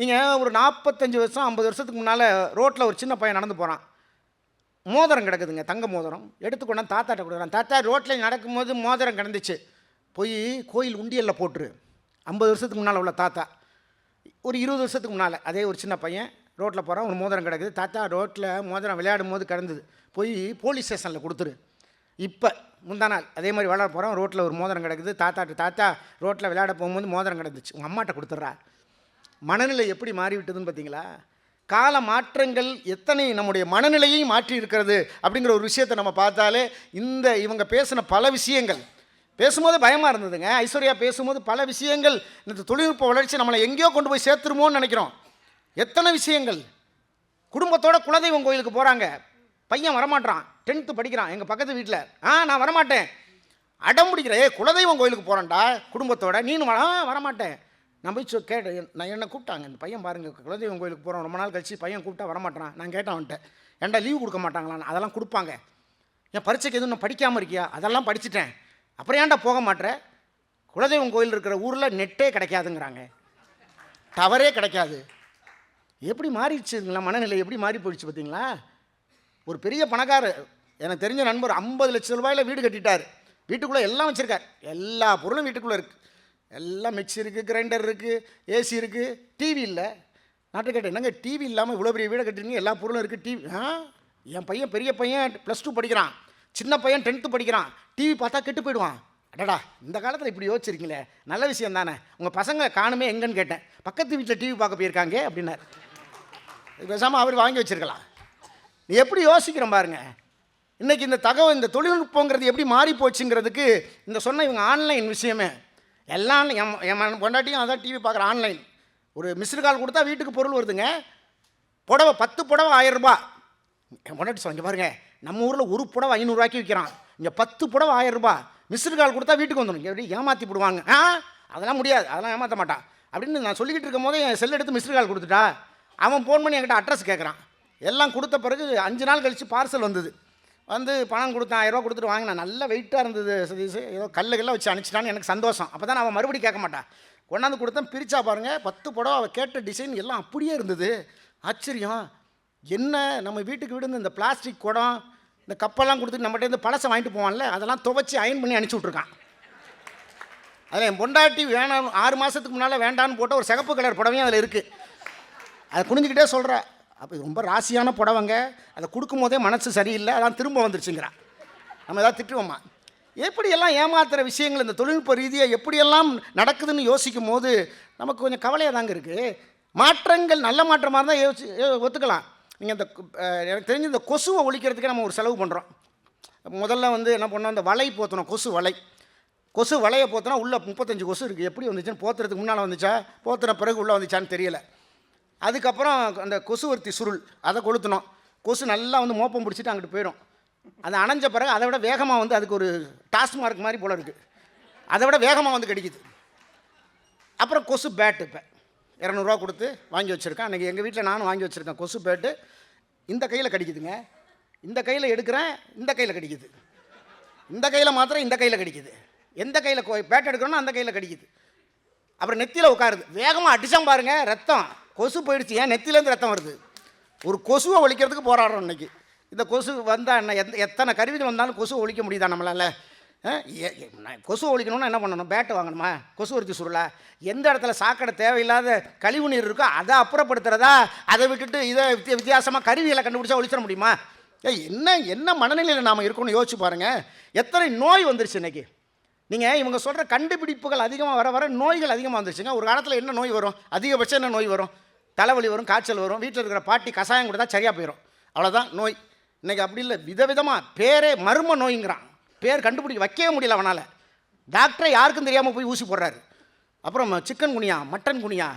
நீங்கள் ஒரு நாற்பத்தஞ்சு வருஷம் ஐம்பது வருஷத்துக்கு முன்னால் ரோட்டில் ஒரு சின்ன பையன் நடந்து போகிறான் மோதிரம் கிடக்குதுங்க தங்க மோதிரம். எடுத்துக்கொண்டாந்து தாத்தாட்ட கொடுக்குறான். தாத்தா ரோட்டில் நடக்கும்போது மோதிரம் கிடந்துச்சு. போய் கோயில் உண்டியலில் போட்டுரு. ஐம்பது வருஷத்துக்கு முன்னால் உள்ள தாத்தா. ஒரு இருபது வருஷத்துக்கு முன்னால் அதே ஒரு சின்ன பையன் ரோட்டில் போகிறான் ஒரு மோதிரம் கிடக்குது. தாத்தா ரோட்டில் மோதிரம் விளையாடும் போது கிடந்தது. போய் போலீஸ் ஸ்டேஷனில் கொடுத்துரு. இப்போ முந்தா நாள் அதே மாதிரி விளையாட போகிறோம் ரோட்டில் ஒரு மோதிரம் கிடக்குது. தாத்தாட்ட தாத்தா ரோட்டில் விளையாட போகும்போது மோதிரம் கிடந்துச்சு. உங்கள் அம்மாட்ட கொடுத்துட்றா. மனநிலை எப்படி மாறிவிட்டதுன்னு பார்த்தீங்களா? கால மாற்றங்கள் எத்தனை நம்முடைய மனநிலையை மாற்றி இருக்கிறது அப்படிங்கிற ஒரு விஷயத்தை நம்ம பார்த்தாலே இந்த இவங்க பேசின பல விஷயங்கள் பேசும்போது பயமாக இருந்ததுங்க. ஐஸ்வர்யா பேசும்போது பல விஷயங்கள் இந்த தொழில்நுட்ப வளர்ச்சி நம்மளை எங்கேயோ கொண்டு போய் சேர்த்துருமோன்னு நினைக்கிறோம். எத்தனை விஷயங்கள்? குடும்பத்தோட குலதெய்வம் கோயிலுக்கு போகிறாங்க பையன் வரமாட்டான் டென்த்து படிக்கிறான். எங்கள் பக்கத்து வீட்டில் ஆ நான் வரமாட்டேன். அடம் பிடிக்கிறேன். ஏ குலதெய்வம் கோயிலுக்கு போகிறேன்டா குடும்பத்தோட. நீனு வர வரமாட்டேன். நான் போய் சொ கேட்டேன் நான் என்ன கூப்பிட்டாங்க. இந்த பையன் பாருங்க குலதெய்வம் கோயிலுக்கு போகிறோம் ரொம்ப நாள் கழிச்சு பையன் கூப்பிட்டா வரமாட்டான். நான் கேட்டேன் அவன்கிட்ட ஏன்டா லீவ் கொடுக்க மாட்டாங்களான்னு? அதெல்லாம் கொடுப்பாங்க. என் பரீட்சைக்கு எதுவும் நான் படிக்காமல் இருக்கியா? அதெல்லாம் படிச்சுட்டேன். அப்புறம் ஏன்டா போக மாட்டேன் குலதெய்வம் கோயில் இருக்கிற ஊரில் நெட்டே கிடைக்காதுங்கிறாங்க. டவரே கிடைக்காது. எப்படி மாறிடுச்சுங்களா மனநிலை? எப்படி மாறி போயிடுச்சு பார்த்தீங்களா? ஒரு பெரிய பணக்காரர் எனக்கு தெரிஞ்ச நண்பர் ஐம்பது லட்சம் ரூபாயில் வீடு கட்டிட்டார். வீட்டுக்குள்ளே எல்லாம் வச்சுருக்கார். எல்லா பொருளும் வீட்டுக்குள்ளே இருக்குது எல்லாம் மிக்ஸி இருக்குது கிரைண்டர் இருக்குது ஏசி இருக்குது டிவி இல்லை. நாட்டு கேட்டேன் என்னங்க டிவி இல்லாமல் இவ்வளோ பெரிய வீடை கட்டிருக்கீங்க? எல்லா பொருளும் இருக்குது டிவி ஆ? என் பையன் பெரிய பையன் ப்ளஸ் டூ படிக்கிறான். சின்ன பையன் டென்த்து படிக்கிறான். டிவி பார்த்தா கெட்டு போயிடுவான். அடடா இந்த காலத்தில் இப்படி யோசிச்சிருக்கீங்களே. நல்ல விஷயம் தானே. உங்கள் பசங்க காணுமே எங்கன்னு கேட்டேன். பக்கத்து வீட்டில் டிவி பார்க்க போயிருக்காங்க அப்படின்னார். பேசாமல் அவர் வாங்கி வச்சிருக்கலாம். நீ எப்படி யோசிக்கிறோம் பாருங்க. இன்றைக்கி இந்த தகவல் இந்த தொழில்நுட்பங்கிறது எப்படி மாறி போச்சுங்கிறதுக்கு இந்த சொன்ன இவங்க ஆன்லைன் விஷயமே. எல்லாம் என் என் பொண்டாட்டியும் அதான் டிவி பார்க்குற ஆன்லைன் ஒரு மிஸ்டு கால் கொடுத்தா வீட்டுக்கு பொருள் வருதுங்க. புடவை பத்து புடவை ஆயிரரூபா என் பொண்டாட்டி சொல்லுங்க பாருங்க நம்ம ஊரில் ஒரு புடவை ஐநூறுரூவாய்க்கு விற்கிறான். இங்கே பத்து புடவை ஆயிரரூபா மிஸ்டு கால் கொடுத்தா வீட்டுக்கு வந்துடும் எப்படி ஏமாற்றி விடுவாங்க ஆ? அதெல்லாம் முடியாது. அதெல்லாம் ஏமாற்ற மாட்டான். அப்படின்னு நான் சொல்லிக்கிட்டு இருக்கும் போதே என் செல் எடுத்து மிஸ்டு கால் கொடுத்துட்டா அவன் ஃபோன் பண்ணி என்கிட்ட அட்ரஸ் கேட்குறான் எல்லாம் கொடுத்த பிறகு அஞ்சு நாள் கழித்து பார்சல் வந்தது. வந்து பணம் கொடுத்தான் ஆயிரம் கொடுத்துட்டு வாங்கினேன் நல்ல வெயிட்டாக இருந்தது சதீஷ். ஏதோ கல்லுகள்லாம் வச்சு அனுப்பிச்சிட்டான்னு எனக்கு சந்தோஷம். அப்போ தான் அவன் மறுபடியும் கேட்க மாட்டான். கொண்டாந்து கொடுத்தேன் பிரித்தா பாருங்கள் பத்து புடவை அவள் கேட்ட டிசைன் எல்லாம் அப்படியே இருந்தது. ஆச்சரியம். என்ன நம்ம வீட்டுக்கு விடுந்து இந்த பிளாஸ்டிக் குடம் இந்த கப்பெல்லாம் கொடுத்துட்டு நம்மகிட்ட இருந்து பழசை வாங்கிட்டு போவான்ல அதெல்லாம் துவைச்சி அயன் பண்ணி அனுப்பிச்சி விட்ருக்கான் அதில் என் பொண்டாட்டி வேணாம் ஆறு மாதத்துக்கு முன்னால் வேண்டான்னு போட்ட ஒரு சிகப்பு கலர் புடவையும் அதில் இருக்குது அதை குனிஞ்சிக்கிட்டே சொல்கிறேன் அப்போ ரொம்ப ராசியான புடவைங்க. அதை கொடுக்கும் போதே மனசு சரியில்லை அதான் திரும்ப வந்துருச்சுங்கிறா நம்ம ஏதாவது திட்டுவோமா? எப்படியெல்லாம் ஏமாத்துகிற விஷயங்கள் இந்த தொழில்நுட்ப ரீதியாக எப்படியெல்லாம் நடக்குதுன்னு யோசிக்கும் போது நமக்கு கொஞ்சம் கவலையாக தாங்க இருக்குது மாற்றங்கள் நல்ல மாற்றமாக இருந்தால் யோசி ஒத்துக்கலாம். நீங்கள் இந்த எனக்கு தெரிஞ்சு இந்த கொசுவை ஒழிக்கிறதுக்கு நம்ம ஒரு செலவு பண்ணுறோம் முதல்ல வந்து என்ன பண்ணோம் இந்த வலை போத்தணும் கொசு வலை. கொசு வலையை போத்தினா உள்ளே முப்பத்தஞ்சு கொசு இருக்குது எப்படி வந்துச்சுன்னு போத்துறதுக்கு முன்னால் வந்துச்சா? போத்துற பிறகு உள்ளே வந்துச்சான்னு தெரியலை. அதுக்கப்புறம் அந்த கொசுவர்த்தி சுருள் அதை கொளுத்தணும் கொசு நல்லா வந்து மோப்பம் பிடிச்சிட்டு அங்கிட்டு போயிடும். அது அணைஞ்ச பிறகு அதை விட வேகமாக வந்து அதுக்கு ஒரு டாஸ்மார்க் மாதிரி போல இருக்குது அதை விட வேகமாக வந்து கிடைக்குது. அப்புறம் கொசு பேட்டு இப்போ. இரநூறுவா கொடுத்து வாங்கி வச்சுருக்கேன். அன்றைக்கி எங்கள் வீட்டில் நானும் வாங்கி வச்சுருக்கேன் கொசு பேட்டு. இந்த கையில் கடிக்குதுங்க. இந்த கையில் எடுக்கிறேன் இந்த கையில் கடிக்குது. இந்த கையில் மாத்திரம் இந்த கையில் கடிக்குது. எந்த கையில் பேட் எடுக்கிறோன்னா அந்த கையில் கடிக்குது. அப்புறம் நெத்தியில் உட்காருது. வேகமாக அடித்தான் பாருங்கள் ரத்தம். கொசு போயிடுச்சு. ஏன் நெத்திலேருந்து ரத்தம் வருது? ஒரு கொசுவை ஒழிக்கிறதுக்கு போராடுறோம் இன்னைக்கு. இந்த கொசு வந்தால் என்ன எந்த எத்தனை கருவிகள் வந்தாலும் கொசு ஒழிக்க முடியுதா நம்மளால்? நான் கொசு ஒழிக்கணும்னா என்ன பண்ணணும்? பேட்டு வாங்கணுமா? கொசு ஒருத்தி சுருளா? எந்த இடத்துல சாக்கடை தேவையில்லாத கழிவு நீர் இருக்கோ அதை அப்புறப்படுத்துறதா? அதை விட்டுட்டு இதை வித்தியாசமாக கருவிகளை கண்டுபிடிச்சா ஒழிச்சிட முடியுமா? ஏய் என்ன என்ன மனநிலையில் நாம் இருக்கணும்னு யோசிச்சு பாருங்கள் எத்தனை நோய் வந்துருச்சு இன்னைக்கு? நீங்கள் இவங்க சொல்கிற கண்டுபிடிப்புகள் அதிகமாக வர வர நோய்கள் அதிகமாக வந்துருச்சுங்க. ஒரு காலத்தில் என்ன நோய் வரும்? அதிகபட்சம் என்ன நோய் வரும்? தலைவலி வரும் காய்ச்சல் வரும் வீட்டில் இருக்கிற பாட்டி கஷாயம் கொடுத்தா சரியாக போயிடும் அவ்வளோதான் நோய். இன்றைக்கி அப்படி இல்லை. விதவிதமாக பேரே மர்ம நோய்ங்கிறான். பேர் கண்டுபிடிக்க வைக்கவே முடியல அவனால். டாக்டரை யாருக்கும் தெரியாமல் போய் ஊசி போடுறாரு. அப்புறம் சிக்கன் குனியா மட்டன் குனியா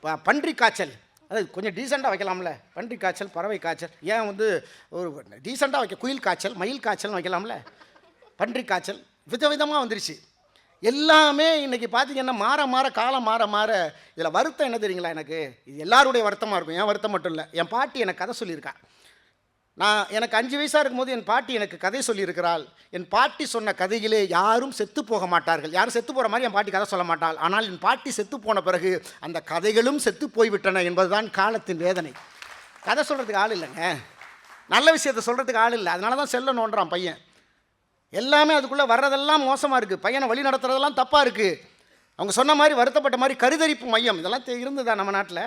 ப- பன்றி காய்ச்சல். அது கொஞ்சம் டீசெண்டாக வைக்கலாம்ல. பன்றி காய்ச்சல் பறவை காய்ச்சல். ஏன் வந்து ஒரு டீசெண்டாக வைக்க குயில் காய்ச்சல் மயில் காய்ச்சல்னு வைக்கலாம்ல. பன்றி காய்ச்சல். விதவிதமாக வந்துருச்சு. எல்லாமே இன்றைக்கி பார்த்தீங்கன்னா மாற மாற காலம் மாற மாற இதில் வருத்தம் என்ன தெரியுங்களா எனக்கு? இது எல்லாருடைய வருத்தமாக இருக்கும். என் வருத்தம் மட்டும் இல்லை. என் பாட்டி எனக்கு கதை சொல்லியிருக்கா. நான் எனக்கு அஞ்சு வயசாக இருக்கும்போது என் பாட்டி எனக்கு கதை சொல்லியிருக்கிறாள். என் பாட்டி சொன்ன கதையிலே யாரும் செத்து போக மாட்டார்கள். யாரும் செத்து போகிற மாதிரி என் பாட்டி கதை சொல்ல மாட்டாள். ஆனால் என் பாட்டி செத்து போன பிறகு அந்த கதைகளும் செத்து போய்விட்டன என்பதுதான் காலத்தின் வேதனை. கதை சொல்கிறதுக்கு ஆள் இல்லைங்க. நல்ல விஷயத்தை சொல்கிறதுக்கு ஆள் இல்லை. அதனால தான் செல்ல நோண்டுறான் பையன். எல்லாமே அதுக்குள்ளே வர்றதெல்லாம் மோசமாக இருக்குது பையனை வழி நடத்துறதெல்லாம் தப்பாக இருக்குது அவங்க சொன்ன மாதிரி வருத்தப்பட்ட மாதிரி கருதரிப்பு மையம். இதெல்லாம் தெ- இருந்ததா நம்ம நாட்டில்?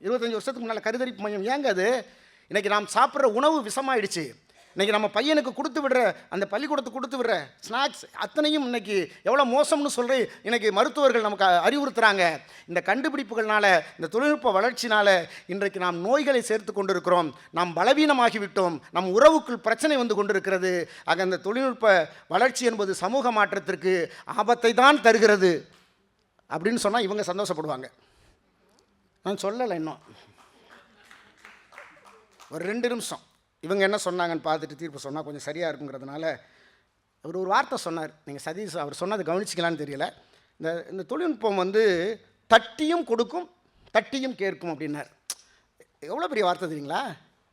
இருபத்தஞ்சி வருஷத்துக்கு முன்னால் கருதரிப்பு மையம். ஏங்க அது? இன்றைக்கி நாம் சாப்பிட்ற உணவு விஷமாயிடுச்சு. இன்றைக்கி நம்ம பையனுக்கு கொடுத்து விடுற அந்த பள்ளிக்கூடத்துக்கு கொடுத்து விடுற ஸ்நாக்ஸ் அத்தனையும் இன்னைக்கு எவ்வளோ மோசம்னு சொல்லி இன்றைக்கி மருத்துவர்கள் நமக்கு அறிவுறுத்துகிறாங்க இந்த கண்டுபிடிப்புகள்னால இந்த தொழில்நுட்ப வளர்ச்சினால் இன்றைக்கு நாம் நோய்களை சேர்த்து கொண்டிருக்கிறோம். நாம் பலவீனமாகிவிட்டோம். நம் உறவுக்குள் பிரச்சனை வந்து கொண்டிருக்கிறது. ஆக இந்த தொழில்நுட்ப வளர்ச்சி என்பது சமூக மாற்றத்திற்கு ஆபத்தை தான் தருகிறது. அப்படின்னு சொன்னால் இவங்க சந்தோஷப்படுவாங்க. நான் சொல்லலை இன்னும். ஒரு ரெண்டு நிமிஷம். இவங்க என்ன சொன்னாங்கன்னு பார்த்துட்டு தீர்ப்பு சொன்னால் கொஞ்சம் சரியாக இருக்குங்கிறதுனால அவர் ஒரு வார்த்தை சொன்னார். நீங்கள் சதீஷ் அவர் சொன்னது கவனிச்சிக்கலான்னு தெரியல. இந்த இந்த தொழில்நுட்பம் வந்து தட்டியும் கொடுக்கும் தட்டியும் கேட்கும் அப்படின்னார். எவ்வளோ பெரிய வார்த்தை தெரியுங்களா?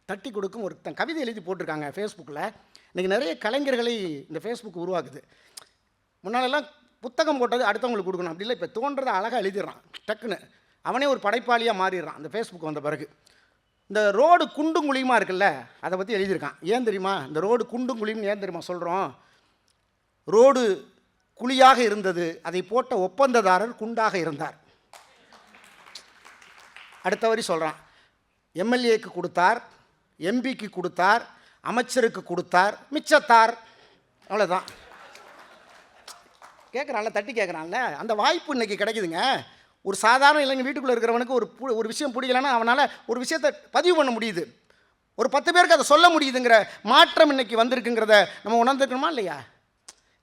தட்டி கொடுக்கும் ஒரு தன் கவிதை எழுதி போட்டிருக்காங்க ஃபேஸ்புக்கில் இன்றைக்கி நிறைய கலைஞர்களை இந்த ஃபேஸ்புக் உருவாக்குது. முன்னாலெல்லாம் புத்தகம் போட்டது அடுத்தவங்களுக்கு கொடுக்கணும். அப்படி இல்லை இப்போ தோன்றதை அழகாக எழுதிடுறான். டக்குன்னு. அவனே ஒரு படைப்பாளியாக மாறிடுறான். அந்த ஃபேஸ்புக் வந்த பிறகு. இந்த ரோடு குண்டும் குழியுமா இருக்குல்ல அதை பற்றி எழுதியிருக்கான். ஏன் தெரியுமா? இந்த ரோடு குண்டும் குழியும் ஏன் தெரியுமா சொல்கிறோம் ரோடு குழியாக இருந்தது அதை போட்ட ஒப்பந்ததாரர் குண்டாக இருந்தார். அடுத்த வரி சொல்கிறான் எம்எல்ஏக்கு கொடுத்தார் எம்பிக்கு கொடுத்தார் அமைச்சருக்கு கொடுத்தார் மிச்சத்தார். அவ்வளோதான் கேட்குறான்ல தட்டி கேட்குறான்ல அந்த வாய்ப்பு இன்னைக்கு கிடைக்குதுங்க. ஒரு சாதாரண இளைஞன் வீட்டுக்குள்ளே இருக்கிறவனுக்கு ஒரு பு- ஒரு விஷயம் பிடிக்கலன்னா அவனால் ஒரு விஷயத்தை பதிவு பண்ண முடியுது. ஒரு பத்து பேருக்கு அதை சொல்ல முடியுதுங்கிற மாற்றம் இன்னைக்கு வந்திருக்குங்கிறத நம்ம உணர்ந்துக்கணுமா இல்லையா?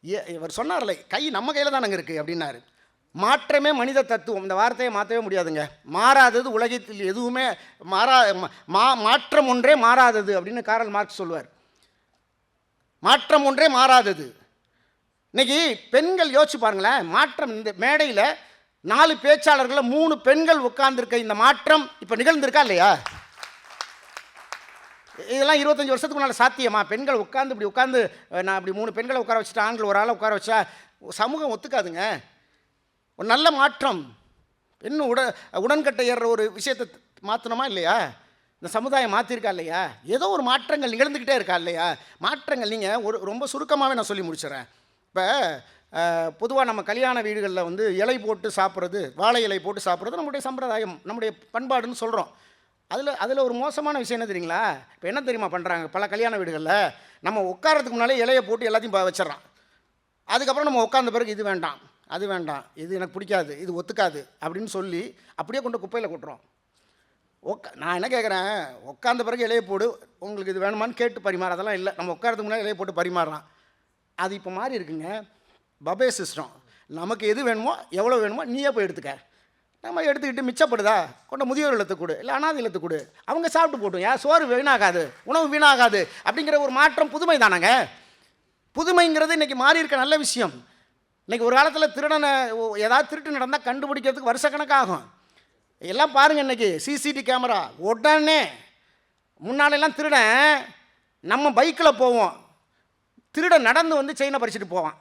ஏ இவர் சொன்னார்ல கை நம்ம கையில் தானங்க இருக்குது அப்படின்னாரு. மாற்றமே மனித தத்துவம். இந்த வார்த்தையை மாற்றவே முடியாதுங்க. மாறாதது உலகத்தில் எதுவுமே மாறா மா- மா மாற்றம் ஒன்றே மாறாதது அப்படின்னு காரல் மார்க் சொல்லுவார். மாற்றம் ஒன்றே மாறாதது. இன்னைக்கு பெண்கள் யோசிச்சு பாருங்களேன் மாற்றம் இந்த மேடையில் நாலு பேச்சாளர்களில் மூணு பெண்கள் உட்கார்ந்துருக்க இந்த மாற்றம் இப்போ நிகழ்ந்திருக்கா இல்லையா? இதெல்லாம் இருபத்தஞ்சி வருஷத்துக்கு முன்னால் சாத்தியமா? பெண்கள் உட்காந்து இப்படி உட்காந்து நான் இப்படி மூணு பெண்களை உட்கார வச்சுட்டு ஆண்கள் ஒரு ஆளை உட்கார வச்சா சமூகம் ஒத்துக்காதுங்க. ஒரு நல்ல மாற்றம். பெண் உட உடன்கட்டை ஏறுற ஒரு விஷயத்தை மாற்றணுமா இல்லையா? இந்த சமுதாயம் மாற்றிருக்கா இல்லையா? ஏதோ ஒரு மாற்றங்கள் நிகழ்ந்துக்கிட்டே இருக்கா இல்லையா? மாற்றங்கள் நீங்கள் ஒரு ரொம்ப சுருக்கமாகவே நான் சொல்லி முடிச்சிடுறேன். இப்போ பொதுவாக நம்ம கல்யாண வீடுகளில் வந்து இலை போட்டு சாப்பிட்றது வாழை இலை போட்டு சாப்பிட்றது நம்முடைய சம்பிரதாயம் நம்முடைய பண்பாடுன்னு சொல்கிறோம் அதில் அதில் ஒரு மோசமான விஷயம் என்ன தெரியுங்களா? இப்போ என்ன தெரியுமா பண்ணுறாங்க பல கல்யாண வீடுகளில் நம்ம உட்காரத்துக்கு முன்னாலே இலையை போட்டு எல்லாத்தையும் ப- வச்சிடுறான். அதுக்கப்புறம் நம்ம உட்காந்த பிறகு இது வேண்டாம் அது வேண்டாம் இது எனக்கு பிடிக்காது இது ஒத்துக்காது அப்படின்னு சொல்லி அப்படியே கொண்டு குப்பையில் கொட்டுறோம். உக்கா நான் என்ன கேட்குறேன் உட்காந்த பிறகு இலையை போடு உங்களுக்கு இது வேணுமான்னு கேட்டு பரிமாற அதெல்லாம் இல்லை. நம்ம உட்காரத்துக்கு முன்னாடி இலையை போட்டு பரிமாறுறான் அது இப்போ மாறி இருக்குங்க. Buffet system. நமக்கு எது வேணுமோ எவ்வளோ வேணுமோ நீயே போய் எடுத்துக்க. நம்ம எடுத்துக்கிட்டு மிச்சப்படுதா? கொண்ட முதியோர் இல்லத்துக்கு கொடு இல்லை அனாதை இல்லத்துக்கு கொடு. அவங்க சாப்பிட்டு போட்டும். ஏன் சோறு வீணாகாது உணவு வீணாகாது அப்படிங்கிற ஒரு மாற்றம் புதுமை தானங்க? புதுமைங்கிறது இன்றைக்கி மாறி இருக்க நல்ல விஷயம். இன்றைக்கி ஒரு காலத்தில் திருடனை ஏதாவது திருட்டு நடந்தால் கண்டுபிடிக்கிறதுக்கு வருஷக்கணக்காகும். எல்லாம் பாருங்கள் இன்றைக்கி சிசிடி கேமரா உடனே முன்னாலெல்லாம் திருடன் நம்ம பைக்கில் போவோம். திருடன் நடந்து வந்து செயினை பறிச்சுட்டு போவான்.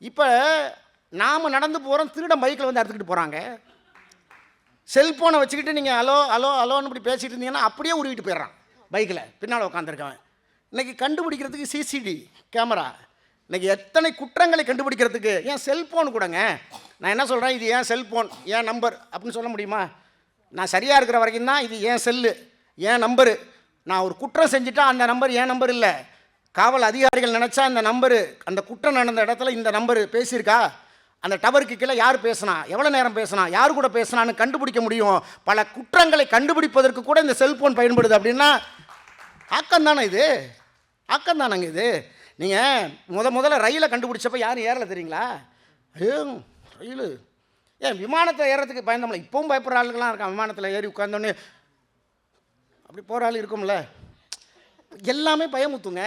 இப்போ நாம் நடந்து போகிறோம் திருடம் பைக்கில் வந்து அறுத்துக்கிட்டு போகிறாங்க செல்ஃபோனை வச்சுக்கிட்டு நீங்கள் ஹலோ ஹலோ ஹலோன்னு இப்படி பேசிகிட்டு இருந்தீங்கன்னா அப்படியே உருவிட்டு போயிடுறான் பைக்கில். பின்னால் உட்காந்துருக்கவன் இன்றைக்கி கண்டுபிடிக்கிறதுக்கு சிசிடி கேமரா. இன்றைக்கி எத்தனை குற்றங்களை கண்டுபிடிக்கிறதுக்கு? ஏன் செல்ஃபோன் கூடங்க. நான் என்ன சொல்கிறேன் இது ஏன் செல்ஃபோன் ஏன் நம்பர்? அப்படின்னு சொல்ல முடியுமா? நான் சரியாக இருக்கிற வரைக்கும் தான் இது ஏன் செல்லு? ஏன் நம்பரு? நான் ஒரு குற்றம் செஞ்சுட்டா அந்த நம்பர் ஏன் நம்பர் இல்லை? காவல் அதிகாரிகள் நினச்சா இந்த நம்பரு அந்த குற்றம் நடந்த இடத்துல இந்த நம்பரு பேசியிருக்கா? அந்த டவருக்கு கீழே யார் பேசினா? எவ்வளோ நேரம் பேசினா? யார் கூட பேசினான்னு கண்டுபிடிக்க முடியும். பல குற்றங்களை கண்டுபிடிப்பதற்கு கூட இந்த செல்ஃபோன் பயன்படுது அப்படின்னா ஆக்கம் தானே இது? ஆக்கம்தானங்க இது? நீங்கள் முத முதல்ல ரயிலை கண்டுபிடிச்சப்ப யாரும் ஏறலை தெரியுங்களா? ஐயோ ரயில். ஏன் விமானத்தில் ஏறுறதுக்கு பயந்தோம்ல இப்பவும் பயப்படுற ஆளுங்களாம் இருக்கான் விமானத்தில் ஏறி உட்காந்தோன்னே அப்படி போகிற ஆள் இருக்கும்ல. எல்லாமே பயமுத்துங்க.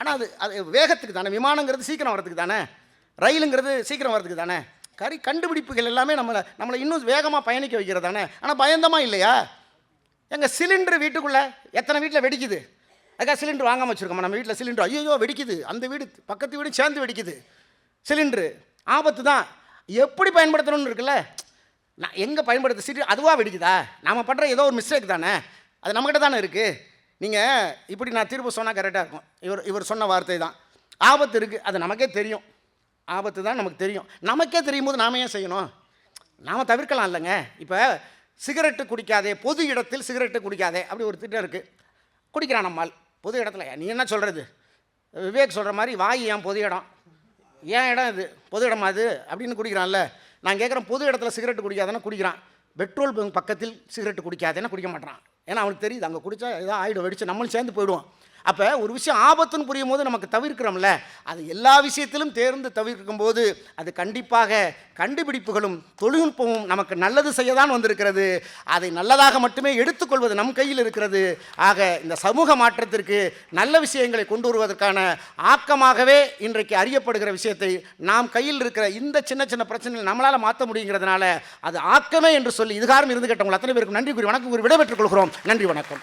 ஆனால் அது அது வேகத்துக்கு தானே விமானங்கிறது சீக்கிரம் வரதுக்கு தானே ரயிலுங்கிறது சீக்கிரம் வரதுக்கு தானே கறி கண்டுபிடிப்புகள் எல்லாமே நம்மளை நம்மளை இன்னும் வேகமாக பயணிக்க வைக்கிறது தானே ஆனால் பயந்தமாக இல்லையா? எங்கள் சிலிண்டர் வீட்டுக்குள்ளே எத்தனை வீட்டில் வெடிக்குது? அதுக்காக சிலிண்டர் வாங்காமல் வச்சுருக்கோம்? நம்ம வீட்டில் சிலிண்டர் ஐயோ வெடிக்குது. அந்த வீடு பக்கத்து வீடு சேர்ந்து வெடிக்குது. சிலிண்டரு ஆபத்து தான். எப்படி பயன்படுத்தணும்னு இருக்குல்ல? நான் எங்கே பயன்படுத்த சிலிண்டர் அதுவாக வெடிக்குதா? நாம் பண்ணுற ஏதோ ஒரு மிஸ்டேக் தானே? அது நம்மக்கிட்ட தானே இருக்குது நீங்கள் இப்படி நான் தீர்ப்பு சொன்னால் கரெக்டாக இருக்கும். இவர் இவர் சொன்ன வார்த்தை தான் ஆபத்து இருக்குது அது நமக்கே தெரியும். ஆபத்து தான் நமக்கு தெரியும். நமக்கே தெரியும் போது நாம ஏன் செய்யணும்? நாம் தவிர்க்கலாம் இல்லைங்க. இப்போ சிகரெட்டு குடிக்காதே பொது இடத்தில் சிகரெட்டு குடிக்காதே அப்படி ஒரு திட்டம் இருக்குது குடிக்கிறான் நம்மால். பொது இடத்துல நீ என்ன சொல்கிறது விவேக் சொல்கிற மாதிரி வாய் ஏன் பொது இடம்? ஏன் இடம் இது? பொது இடமா அது அப்படின்னு குடிக்கிறான்ல. நான் கேட்குறேன் பொது இடத்துல சிகரெட்டு குடிக்காதேன்னா குடிக்கிறான். பெட்ரோல் பங்க் பக்கத்தில் சிகரெட்டு குடிக்காதேன்னா குடிக்க மாட்டான் ஏன்னா அவனுக்கு தெரியுது அங்கே குடித்தா ஏதோ ஆயிடும் வெடிச்சு நம்மளும் சேர்ந்து போயிடுவோம். அப்போ ஒரு விஷயம் ஆபத்துன்னு புரியும் போது நமக்கு தவிர்க்கிறோம்ல. அது எல்லா விஷயத்திலும் தேர்ந்து தவிர்க்கும் போது அது கண்டிப்பாக கண்டுபிடிப்புகளும் தொழில்நுட்பமும் நமக்கு நல்லது செய்ய தான் வந்திருக்கிறது. அதை நல்லதாக மட்டுமே எடுத்துக்கொள்வது நம் கையில் இருக்கிறது. ஆக இந்த சமூக மாற்றத்திற்கு நல்ல விஷயங்களை கொண்டு வருவதற்கான ஆக்கமாகவே இன்றைக்கு அறியப்படுகிற விஷயத்தை நாம் கையில் இருக்கிற இந்த சின்ன சின்ன பிரச்சனைகள் நம்மளால் மாற்ற முடியுங்கிறதுனால அது ஆக்கமே என்று சொல்லி இதுகாரம் இருந்து கேட்டவங்க அத்தனை பேருக்கு நன்றி கூறி வணக்கம் கூறி விடைபெற்றுக் கொள்கிறோம். நன்றி வணக்கம்.